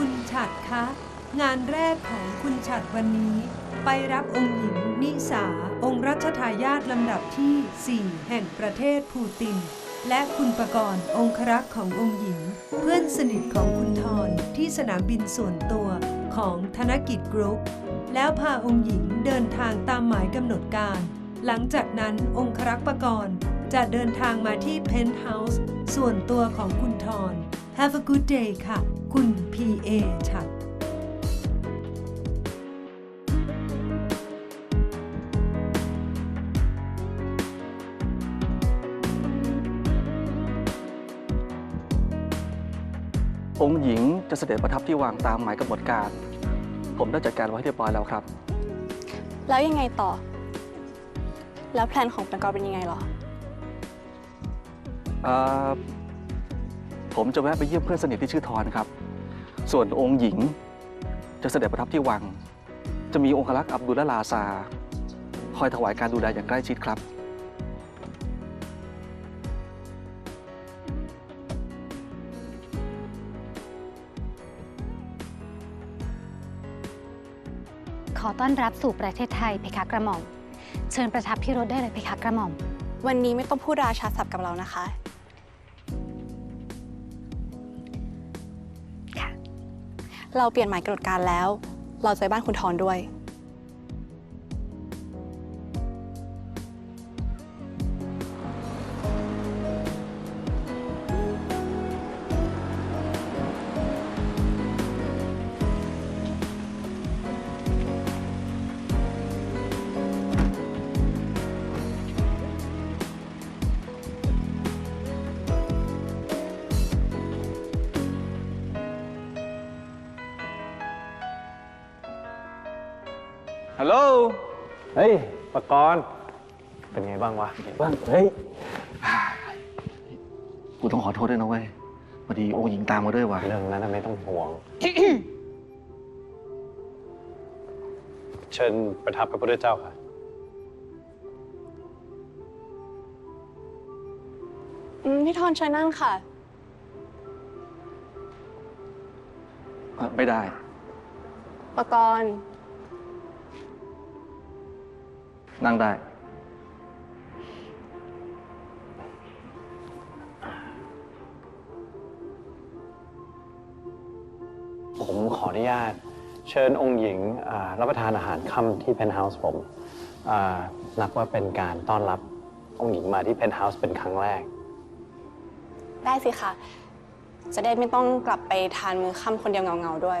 คุณฉัดคะ งานแรกของคุณฉัดวันนี้ ไปรับองค์หญิง นิสา องค์รัชทายาทลำดับที่ 4 แห่งประเทศภูติน และคุณประกรณ์องครักษ์ขององค์หญิง เพื่อนสนิทของคุณทรที่สนามบินส่วนตัวของธนกิจกรุ๊ปแล้วพาองค์หญิงเดินทางตามหมายกำหนดการ หลังจากนั้นองครักษ์ประกรณ์จะเดินทางมาที่เพนท์เฮาส์ส่วนตัวของคุณทร Have a good day ค่ะ คุณ P.A. ฉัดองค์หญิงจะเสด็จประทับที่วังตามหมายกำหนดการ ผมได้จัดการไว้เรียบร้อยแล้วครับ แล้วยังไงต่อ แล้วแพลนของปันกรเป็นยังไงเหรอ เอ่อ ผมจะแวะไปเยี่ยมเพื่อนสนิทที่ชื่อทอนครับ ส่วนองค์หญิง จะเสด็จประทับที่วัง จะมีองครักษ์อับดุลละลาซา คอยถวายการดูแลอย่างใกล้ชิดครับ ขอต้อนรับสู่ประเทศไทยเพคะกระหม่อม เชิญประทับที่รถได้เลยเพคะกระหม่อม วันนี้ไม่ต้องพูดราชาศัพท์กับเรานะคะค่ะ เราเปลี่ยนหมายกำหนดการแล้ว เราจะไปบ้านคุณทอนด้วย ฮัลโหล เฮ้ยปกรณ์เป็นไงบ้างวะไงบ้าง เฮ้ย กูต้องขอโทษด้วยนะเว้ยพอดีองค์หญิงตามมาด้วยว่ะ เรื่องนั้นนะไม่ต้องห่วง เชิญประทับกับพระพุทธเจ้าค่ะ อืมพี่ทรเชิญนั่งค่ะเอ่อไม่ได้ปกรณ์ นั่งได้ ผมขออนุญาต เชิญองค์หญิงอ่ารับประทานอาหารค่ำที่เพนท์เฮาส์ผมอ่านับว่าเป็นการต้อนรับองค์หญิงมาที่เพนท์เฮาส์เป็นครั้งแรก ได้สิค่ะจะได้ไม่ต้องกลับไปทานมื้อค่ำคนเดียวเงาๆด้วย